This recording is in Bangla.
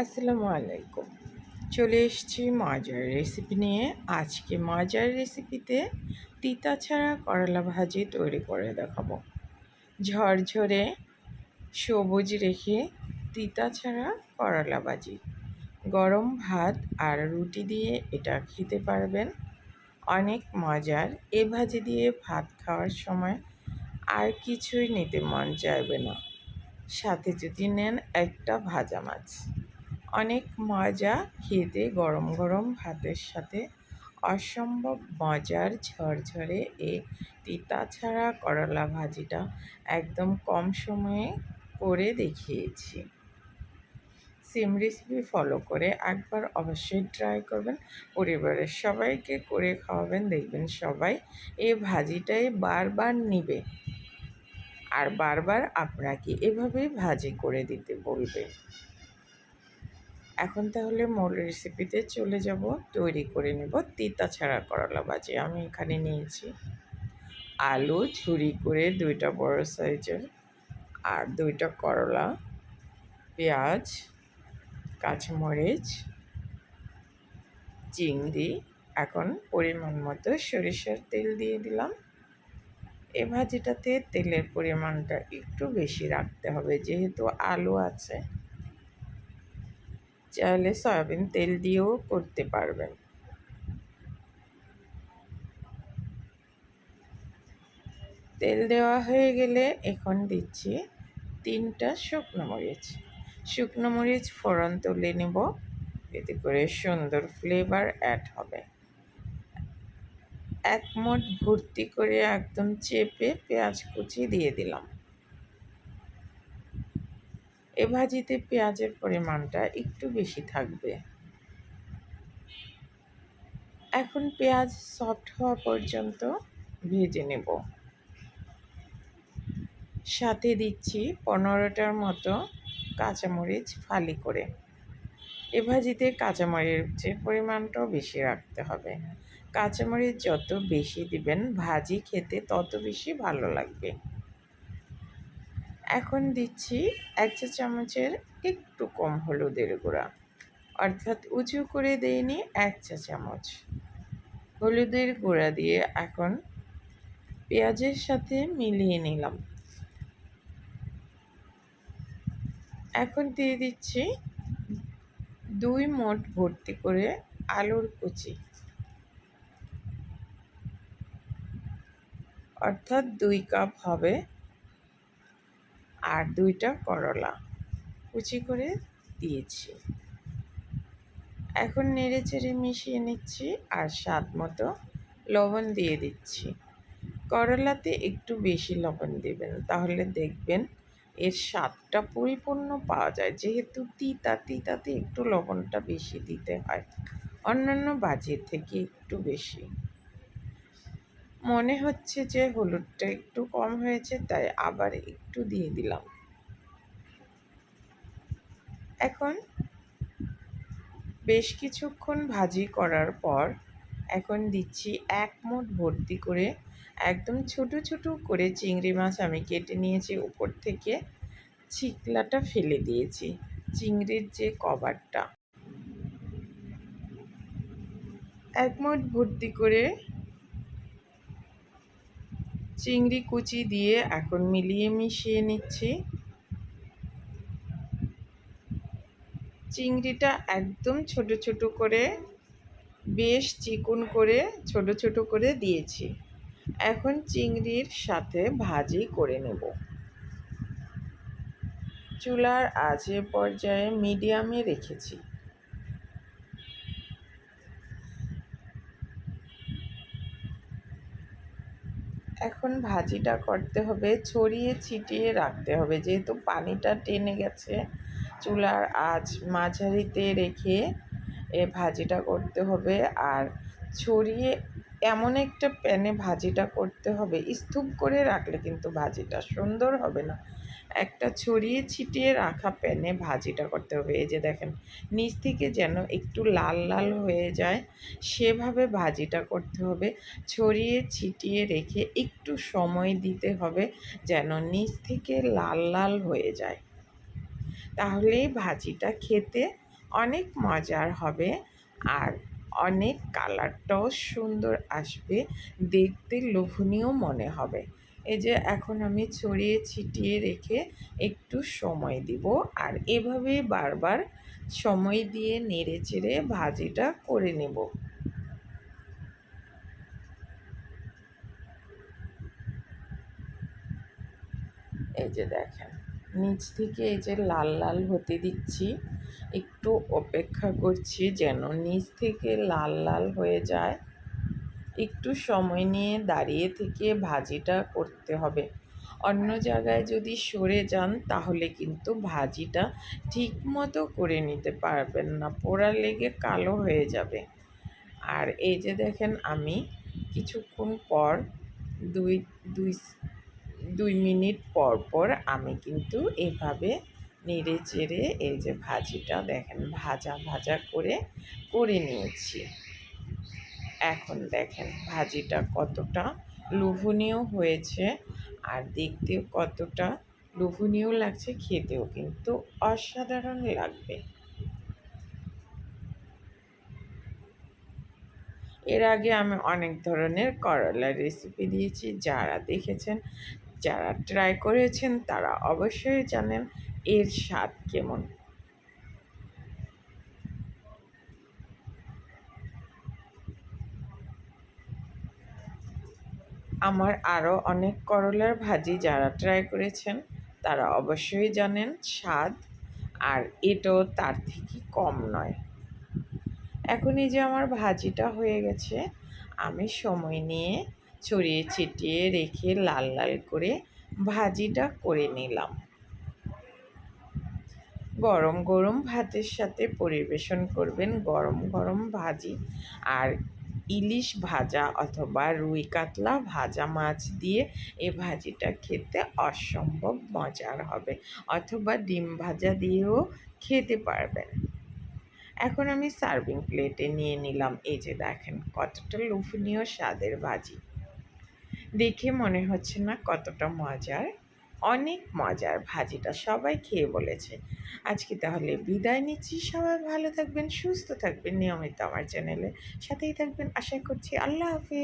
আসসালামু আলাইকুম। চলে এসেছি মাজার রেসিপি নিয়ে। আজকে মাজার রেসিপিতে তিতা ছাড়া করলা ভাজি তৈরি করে দেখাবো। ঝরঝরে সবুজ রেখে তিতা ছাড়া করলা ভাজি। গরম ভাত আর রুটি দিয়ে এটা খেতে পারবেন। অনেক মজার। এ ভাজি দিয়ে ভাত খাওয়ার সময় আর কিছুই নিতে মন চাইবে না। সাথে যদি নেন একটা ভাজা মাছ। অনেক মজা খেতে গরম গরম ভাতের সাথে। অসম্ভব মজার ঝরঝরে এ তিতা ছাড়া করলা ভাজিটা একদম কম সময়ে করে দেখিয়েছি। সিম রেসিপি ফলো করে একবার অবশ্যই ট্রাই করবেন। পরিবারের সবাইকে করে খাওয়াবেন, দেখবেন সবাই এই ভাজিটাই বারবার নিবে। আর বারবার আপনাকে এভাবেই ভাজি করে দিতে বলবে। এখন তাহলে মূল রেসিপিতে চলে যাব, তৈরি করে নেব তিতা ছাড়া করলা ভাজি। আমি এখানে নিয়েছি আলু ঝুরি করে দুইটা বড় সাইজের আর দুইটা করলা, পেঁয়াজ, কাঁচামরিচ, চিংড়ি, এখন পরিমাণ মতো সরিষার তেল দিয়ে দিলাম। এ ভাজিটাতে তেলের পরিমাণটা একটু বেশি রাখতে হবে, যেহেতু আলু আছে। চাইলে সয়াবিন তেল দিয়েও করতে পারবেন। তেল দেওয়া হয়ে গেলে এখন দিচ্ছি তিনটা শুকনো মরিচ। শুকনো মরিচ ফোড়ন তুলে নেব, এতে করে সুন্দর ফ্লেভার অ্যাড হবে। এক মোট ভর্তি করে একদম চেপে পেঁয়াজ কুচি দিয়ে দিলাম। এ ভাজিতে পেঁয়াজের পরিমাণটা একটু বেশি থাকবে। এখন পেঁয়াজ সফট হওয়া পর্যন্ত ভেজে নেব। সাথে দিচ্ছি পনেরোটার মতো কাঁচামরিচ ফালি করে। এ ভাজিতে কাঁচামরিচের পরিমাণটাও বেশি রাখতে হবে। কাঁচামরিচ যত বেশি দিবেন, ভাজি খেতে তত বেশি ভালো লাগবে। এখন দিচ্ছি এক চা চামচের একটু কম হলুদের গুঁড়া। অর্থাৎ উঁচু করে দিইনি, এক চা চামচ। হলুদের গুঁড়া দিয়ে এখন পেঁয়াজের সাথে মিলিয়ে নিলাম। এখন দিয়ে দিচ্ছি দুই মোট ভর্তি করে আলুর কুচি। অর্থাৎ দুই কাপ হবে আর দুইটা করলা। কুচি করে দিয়েছি। এখন নেড়ে চেড়ে মিশিয়ে নিচ্ছি আর স্বাদ মতো লবণ দিয়ে দিচ্ছি। করলাতে একটু বেশি লবণ দেবেন, তাহলে দেখবেন এর স্বাদটা পরিপূর্ণ পাওয়া যায়। যেহেতু তিতা তিতাতে একটু লবণটা বেশি দিতে হয়, অন্যান্য বাজির থেকে একটু বেশি। মনে হচ্ছে যে হলুদটা একটু কম হয়েছে, তাই আবার একটু দিয়ে দিলাম। এখন বেশ কিছুক্ষণ ভাজি করার পর এখন দিচ্ছি এক মুঠ ভর্তি করে, একদম ছোট ছোট করে চিংড়ি মাছ আমি কেটে নিয়েছি উপর থেকে। চিকলাটা ফেলে দিয়েছি, চিংড়ির যে কভারটা। এক মুঠ ভর্তি করে চিংড়ি কুচি দিয়ে এখন মিলিয়ে মিশিয়ে নিচ্ছি। চিংড়িটা একদম ছোট ছোট করে, বেশ চিকুন করে ছোট ছোট করে দিয়েছি। এখন চিংড়ির সাথে ভাজি করে নেব। চুলার আজে পর্যায়ে মিডিয়ামে রেখেছি। এখন ভাজিটা করতে হবে, ছড়িয়ে ছিটিয়ে রাখতে হবে। যেহেতু পানিটা টেনে গেছে, চুলার আঁচ মাঝারিতে রেখে এ ভাজিটা করতে হবে। আর ছড়িয়ে এমন একটা প্যানে ভাজিটা করতে হবে, স্তূপ করে রাখলে কিন্তু ভাজিটা সুন্দর হবে না। একটা ছড়িয়ে ছিটিয়ে রাখা প্যানে ভাজিটা করতে হবে। এই যে দেখেন, নিচ থেকে যেন একটু লাল লাল হয়ে যায়, সেভাবে ভাজিটা করতে হবে। ছড়িয়ে ছিটিয়ে রেখে একটু সময় দিতে হবে যেন নিচ থেকে লাল লাল হয়ে যায়। তাহলেই ভাজিটা খেতে অনেক মজার হবে আর অনেক কালারটাও সুন্দর আসবে, দেখতে লোভনীয় মনে হবে। এই যে এখন আমি ছড়িয়ে ছিটিয়ে রেখে একটু সময় দিব। আর এভাবে বারবার সময় দিয়ে নেড়ে চেড়ে ভাজিটা করে নেব। এই যে দেখেন, নিচ থেকে এই যে লাল লাল হতে দিচ্ছি। একটু অপেক্ষা করছি যেন নিচ থেকে লাল লাল হয়ে যায়। একটু সময় নিয়ে দাঁড়িয়ে থেকে ভাজিটা করতে হবে। অন্য জায়গায় যদি সরে যান, তাহলে কিন্তু ভাজিটা ঠিক মতো করে নিতে পারবেন না। পোড়া লেগে কালো হয়ে যাবে। আর এই যে দেখেন, আমি কিছুক্ষণ পর, দুই দুই দুই মিনিট পর পর আমি কিন্তু এভাবে নেড়ে চেড়ে এই যে ভাজিটা দেখেন, ভাজা ভাজা করে করে নিয়েছি। এখন দেখেন ভাজিটা কতটা লোভনীয় হয়েছে আর দেখতেও কতটা লোভনীয় লাগছে, খেতেও কিন্তু অসাধারণ লাগবে। এর আগে আমি অনেক ধরনের করলার রেসিপি দিয়েছি, যারা দেখেছেন, যারা ট্রাই করেছেন, তারা অবশ্যই জানেন এর স্বাদ কেমন। আমার আরও অনেক করলার ভাজি যারা ট্রাই করেছেন, তারা অবশ্যই জানেন স্বাদ, আর এটাও তার থেকে কম নয়। এখন এই যে আমার ভাজিটা হয়ে গেছে, আমি সময় নিয়ে ছড়িয়ে ছিটিয়ে রেখে লাল লাল করে ভাজিটা করে নিলাম। গরম গরম ভাতের সাথে পরিবেশন করবেন গরম গরম ভাজি, আর ইলিশ ভাজা অথবা রুই কাতলা ভাজা মাছ দিয়ে এই ভাজিটা খেতে অসম্ভব মজার হবে অথবা ডিম ভাজা দিয়েও খেতে পারবেন। এখন আমি সার্ভিং প্লেটে নিয়ে নিলাম এই যে দেখেন কতটা লোভনীয় স্বাদের ভাজি। দেখে মনে হচ্ছে না কতটা মজার। অনেক মজার ভাজিটা সবাই খেয়ে বলেছে। আজকে তাহলে বিদায় নিচ্ছি। সবাই ভালো থাকবেন, সুস্থ থাকবেন নিয়মিত আমার চ্যানেলে। সাথেই থাকবেন। আশা করছি আল্লাহ হাফিজ।